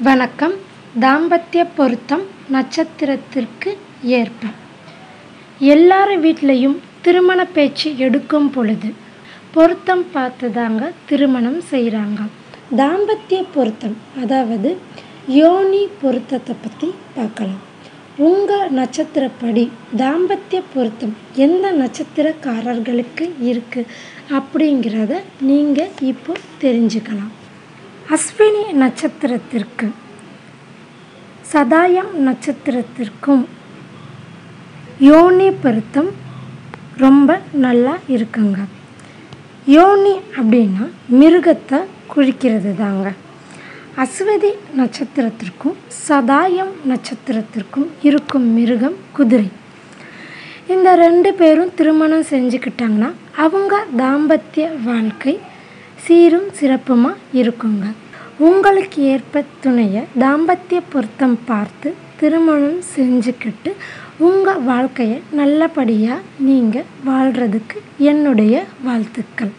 வணக்கம். தாம்பத்திய பொருத்தம் நட்சத்திரத்திற்கு ஏற்ப. எல்லார் வீட்லேயும் திருமண பேச்சு எடுக்கும் பொழுது பொருத்தம் பார்த்து தாங்க திருமணம் செய்கிறாங்க தாம்பத்திய பொருத்தம் அதாவது யோனி பொருத்தத்தை பற்றி பார்க்கலாம். உங்கள் நட்சத்திரப்படி தாம்பத்திய பொருத்தம் எந்த நட்சத்திரக்காரர்களுக்கு இருக்குது அப்படிங்கிறத நீங்கள் இப்போ தெரிஞ்சுக்கலாம். அஸ்வினி நட்சத்திரத்திற்கு சதாயம் நட்சத்திரத்திற்கும் யோனி பொருத்தம் ரொம்ப நல்லா இருக்குங்க. யோனி அப்படின்னா மிருகத்தை குறிக்கிறது தாங்க அஸ்வதி நட்சத்திரத்திற்கும் சதாயம் நட்சத்திரத்திற்கும் இருக்கும் மிருகம் குதிரை. இந்த ரெண்டு பேரும் திருமணம் செஞ்சுக்கிட்டாங்கன்னா அவங்க தாம்பத்திய வாழ்க்கை சீரும் சிறப்புமாக இருக்குங்க. உங்களுக்கு ஏற்ப துணையை தாம்பத்திய பொருத்தம் பார்த்து திருமணம் செஞ்சுக்கிட்டு உங்கள் வாழ்க்கையை நல்லபடியாக நீங்கள் வாழ்கிறதுக்கு என்னுடைய வாழ்த்துக்கள்.